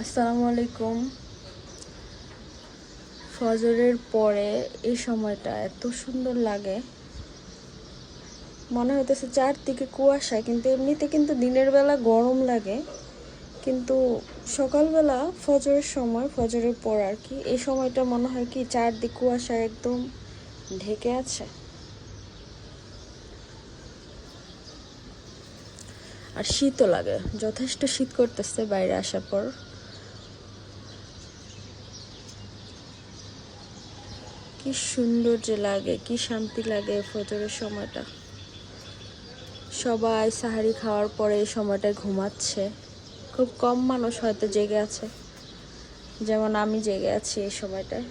আসসালামু আলাইকুম ফজরের পরে এই সময়টা এত সুন্দর লাগে। মনে হইতেছে চারদিকে কুয়াশা, কিন্তু এমনিতে কিন্তু দিনের বেলা গরম লাগে। কিন্তু সকালবেলা ফজরের সময়, ফজরের পর আর কি, এই সময়টা মনে হয় কি চারদিক কুয়াশা একদম ঢেকে আছে। আর শীতও লাগে, যথেষ্ট শীত করতেছে বাইরে আসার পর। কি সুন্দর যে লাগে, কি শান্তি লাগে ফজরের সময়টা। সবাই সাহারি খাওয়ার পরে এই সময়টায় ঘুমাচ্ছে। খুব কম মানুষ হয়তো জেগে আছে। যেমন আমি জেগে আছি এই সময়টায়।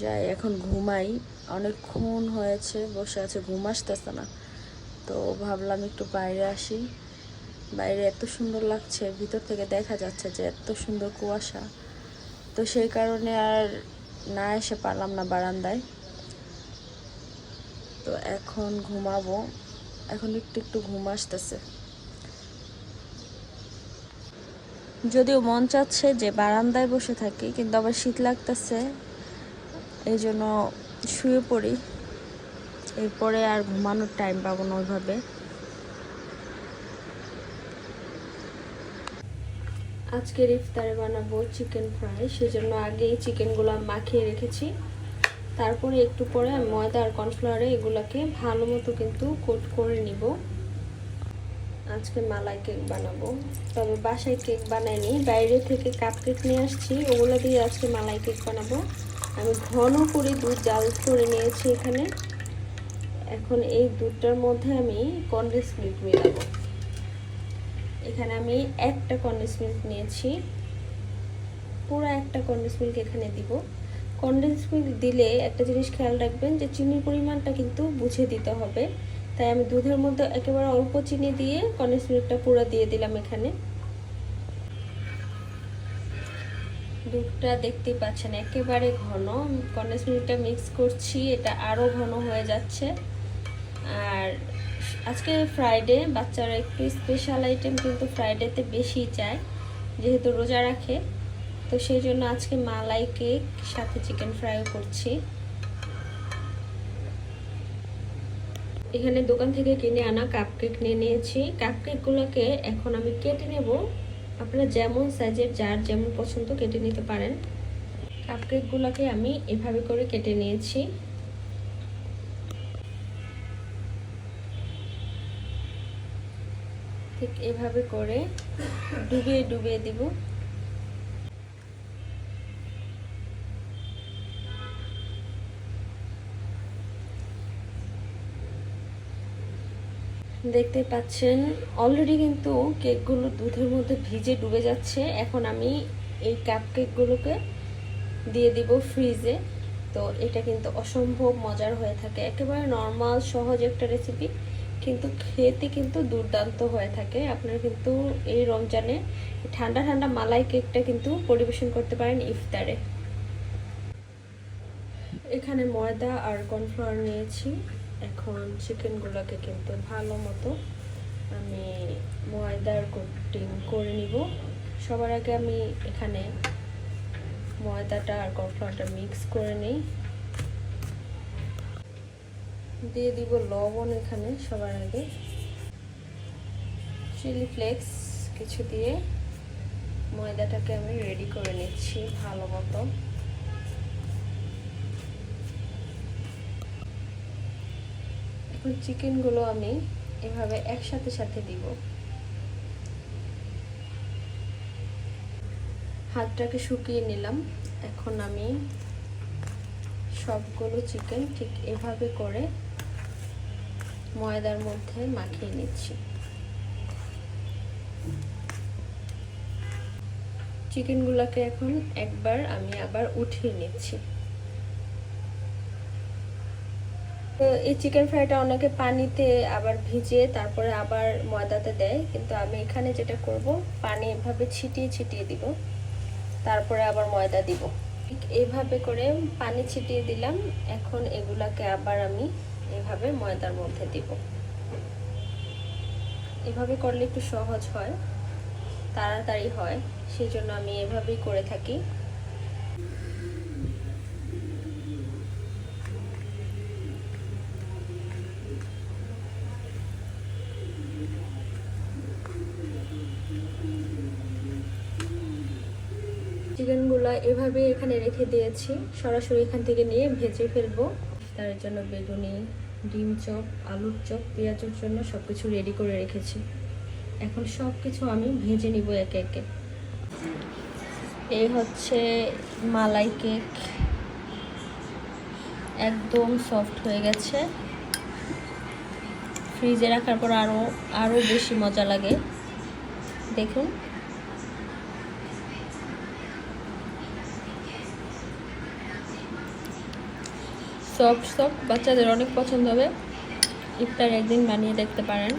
যাই, এখন ঘুমাই। অনেকক্ষণ হয়েছে, বসে আছে, ঘুম আসতেছে না। তো ভাবলাম একটু বাইরে আসি। বাইরে এত সুন্দর লাগছে, ভিতর থেকে দেখা যাচ্ছে যে এত সুন্দর কুয়াশা। তো সেই কারণে আর না এসে পারলাম না বারান্দায়। তো এখন ঘুমাবো। এখন একটু একটু ঘুম আসতেছে। যদিও মন চাচ্ছে যে বারান্দায় বসে থাকি, কিন্তু আবার শীত লাগতেছে, এই জন্য শুয়ে পড়ি। এরপরে আর ঘুমানোর টাইম পাবো না ওইভাবে। আজকের ইফতারে বানাবো চিকেন ফ্রাই সেজন্য আগেই চিকেনগুলো মাখিয়ে রেখেছি। তারপরে একটু পরে ময়দা আর কর্নফ্লাওয়ারে এগুলোকে ভালো মতো কিন্তু কোট করে নিব। আজকে মালাই কেক বানাবো। তবে বাসায় কেক বানাইনি, বাইরে থেকে কাপ কেক নিয়ে আসছি, ওগুলো দিয়ে আজকে মালাই কেক বানাবো। আমি ঘন করে দুধ জাল করে নিয়েছি এখানে। এখন এই দুধটার মধ্যে আমি কন্ডেন্স মিল্ক মেলাবো। এখানে আমি একটা কন্ডেন্স মিল্ক নিয়েছি। পুরো একটা কন্ডেন্স মিল্ক এখানে দিব। কন্ডেন্স মিল্ক দিলে একটা জিনিস খেয়াল রাখবেন যে চিনির পরিমাণটা কিন্তু বুঝে দিতে হবে। তাই আমি দুধের মধ্যে একেবারে অল্প চিনি দিয়ে কন্ডেন্স মিল্কটা পুরো দিয়ে দিলাম এখানে। দুধটা দেখতেই পাচ্ছেন, একেবারে ঘন। কন্ডেন্স মিল্কটা মিক্স করছি, এটা আরও ঘন হয়ে যাচ্ছে। আর আজকে ফ্রাইডে বাচ্চারা একটু স্পেশাল আইটেম কিন্তু ফ্রাইডেতে বেশি চায়, যেহেতু রোজা রাখে। তো সেই জন্য আজকে মালাই কেক সাথে চিকেন ফ্রাইও করছি। এখানে দোকান থেকে কিনে আনা কাপ কেক নিয়ে নিয়েছি। কাপ কেকগুলোকে এখন আমি কেটে নেব। আপনারা যেমন সাইজের যার যেমন পছন্দ কেটে নিতে পারেন। কাপ কেকগুলোকে আমি এভাবে করে কেটে নিয়েছি। ঠিক এভাবে করে ডুবিয়ে ডুবিয়ে দিব। দেখতে পাচ্ছেন অলরেডি কিন্তু কেকগুলো দুধের মধ্যে ভিজে ডুবে যাচ্ছে। এখন আমি এই কাপ কেকগুলোকে দিয়ে দিব ফ্রিজে তো এটা কিন্তু অসম্ভব মজার হয়ে থাকে। একেবারে নর্মাল সহজ একটা রেসিপি কিন্তু খেতে কিন্তু দুর্দান্ত হয়ে থাকে। আপনারা কিন্তু এই রমজানে ঠান্ডা ঠান্ডা মালাই কেকটা কিন্তু পরিবেশন করতে পারেন ইফতারে। এখানে ময়দা আর কর্নফ্লাওয়ার নিয়েছি। এখন চিকেনগুলোকে কিন্তু ভালো মতো আমি ময়দার কোটিং করে নিব। সবার আগে আমি এখানে ময়দাটা আর কর্নফ্লাওয়ারটা মিক্স করে নিই। দিয়ে দিব লবণ এখানে সবার আগে। চিলি ফ্লেক্স কিছু দিয়ে ময়দাটাকে আমি রেডি করে নিচ্ছি ভালো মতো। এখন চিকেনগুলো আমি এভাবে একসাথে সাথে দিব। হাতটাকে শুকিয়ে নিলাম। এখন আমি সবগুলো চিকেন ঠিক এভাবে করে ময়দার মধ্যে মাখিয়ে নিচ্ছি। চিকেনগুলোকে এখন একবার আমি আবার উঠিয়ে নিচ্ছি। এই চিকেন ফ্রাইটা অনেকে পানিতে আবার ভিজিয়ে তারপরে আবার ময়দাতে দেয়, কিন্তু আমি এখানে যেটা করব, পানি এভাবে ছিটিয়ে ছিটিয়ে দিব, তারপরে আবার ময়দা দিব। এভাবে করে পানি ছিটিয়ে দিলাম, এখন এগুলাকে আবার আমি এভাবে ময়দার মধ্যে দিব। এভাবে করলে একটু সহজ হয়, তাড়াতাড়ি হয় সেই জন্য আমি এভাবেই করে থাকি। চিকেনগুলো এভাবে এখানে রেখে দিয়েছি। সরাসরি এখান থেকে নিয়ে ভেজে ফেলব। তার জন্য বেগুনি, ডিম চপ, আলুর চপ, পেঁয়াজের জন্য সব কিছু রেডি করে রেখেছি। এখন সব কিছু আমি ভেজে নিব একে একে। এই হচ্ছে মালাই কেক। একদম সফট হয়ে গেছে। ফ্রিজে রাখার পর আরও আরও বেশি মজা লাগে। দেখুন। সফট সফট বাচ্চাদের অনেক পছন্দ হবে। ইফতার একদিন বানিয়ে দেখতে পারেন।